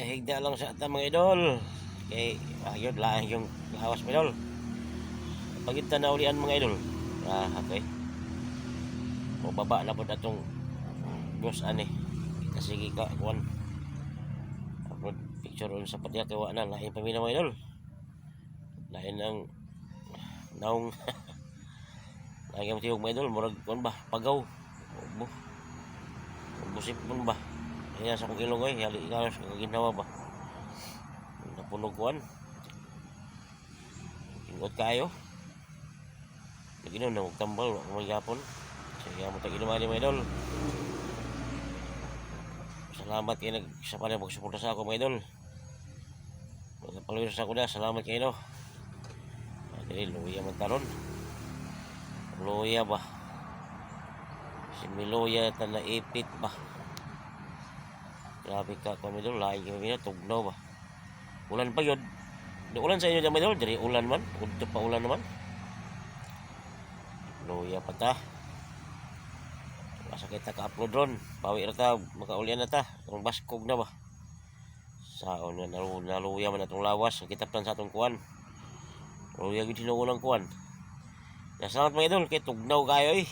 Nahigda lang sa ata mga idol. Kay ayod lang yung lawas mga idol. Pagita na ulian mga idol. Ah, okay. O baba na po atong Diyos ani. Kasi ka kuan. Upload picture on sa padya kay wa na lain pa mina mga idol. Lain ang naong Lagi mo tiyog mga idol, murag kuan ba, pagaw. Bo. Busip mo ba? Kaya sa kong ilong ay, hali ka sa ginawa ba? Napunog kuan. Ingot kayo. Naginom na magtambal, wag mo yapon. Sige mo tag inumani mga idol. Salamat kayo nag sa pa pagsuporta sa ako mga idol. Mga palawin sa ako na, salamat kayo no. Dili luya man taron. Luya ba? Si Miloya ta naipit ba? Grabe ka kami doon, lain kami na, tugnaw ba? Ulan pa yun. Ulan sa inyo dyan doon, dari ulan man, udto pa ulan naman. Luya pa ta. Masa kita ka-upload ron, pawi na ta, makaulian na ta, ang baskog na ba? Saon na, nalu- naluya man atong lawas, kitap tan sa atong kuwan. Luya gid sinuulang kuwan. Nasalamat mga idol, kay tugnaw kayo eh.